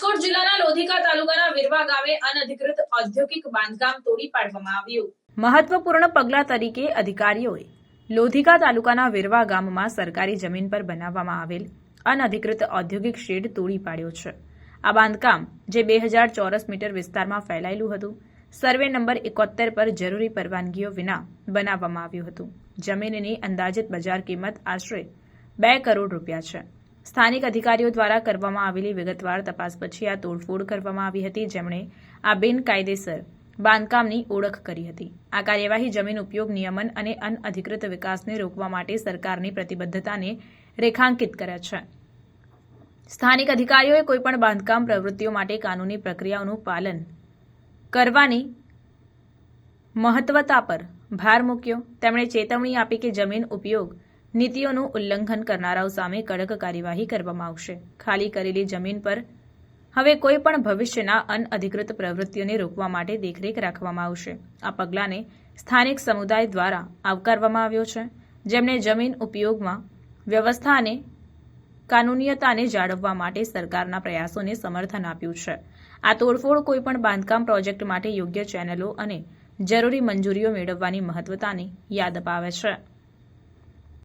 રાજકોટ જિલ્લાના લોધિકા તાલુકાના વિરવા ગામે અનધિકૃત ઔદ્યોગિક બાંધકામ તોડી પાડવામાં આવ્યું. મહત્વપૂર્ણ પગલા તરીકે અધિકારીઓએ લોધિકા તાલુકાના વિરવા ગામમાં સરકારી જમીન પર બનાવવામાં આવેલ અનધિકૃત ઔદ્યોગિક શેડ તોડી પાડ્યો છે. આ બાંધકામ, જે બે હજાર ચોરસ મીટર વિસ્તારમાં ફેલાયેલું હતું, સર્વે નંબર એકોતેર પર જરૂરી પરવાનગીઓ વિના બનાવવામાં આવ્યું હતું. જમીનની અંદાજિત બજાર કિંમત આશરે બે કરોડ રૂપિયા છે. સ્થાનિક અધિકારીઓ દ્વારા કરવામાં આવેલી વિગતવાર તપાસ પછી આ તોડફોડ કરવામાં આવી હતી, જેમણે આ બિનકાયદેસર બાંધકામની ઓળખ કરી હતી. આ કાર્યવાહી જમીન ઉપયોગ, નિયમન અને અનઅધિકૃત વિકાસને રોકવા માટે સરકારની પ્રતિબદ્ધતાને રેખાંકિત કરે છે. સ્થાનિક અધિકારીઓએ કોઈપણ બાંધકામ પ્રવૃત્તિઓ માટે કાનૂની પ્રક્રિયાઓનું પાલન કરવાની મહત્વતા પર ભાર મૂક્યો. તેમણે ચેતવણી આપી કે જમીન ઉપયોગ નીતિઓનું ઉલ્લંઘન કરનારાઓ સામે કડક કાર્યવાહી કરવામાં આવશે. ખાલી કરેલી જમીન પર હવે કોઈ પણ ભવિષ્યના અનઅધિકૃત પ્રવૃત્તિઓને રોકવા માટે દેખરેખ રાખવામાં આવશે. આ પગલાંને સ્થાનિક સમુદાય દ્વારા આવકારવામાં આવ્યો છે. જેમણે જમીન ઉપયોગમાં વ્યવસ્થા અને કાનૂનીયતાને જાળવવા માટે સરકારના પ્રયાસોને સમર્થન આપ્યું છે. આ તોડફોડ કોઈપણ બાંધકામ પ્રોજેક્ટ માટે યોગ્ય ચેનલો અને જરૂરી મંજૂરીઓ મેળવવાની મહત્વતાની યાદ અપાવે છે.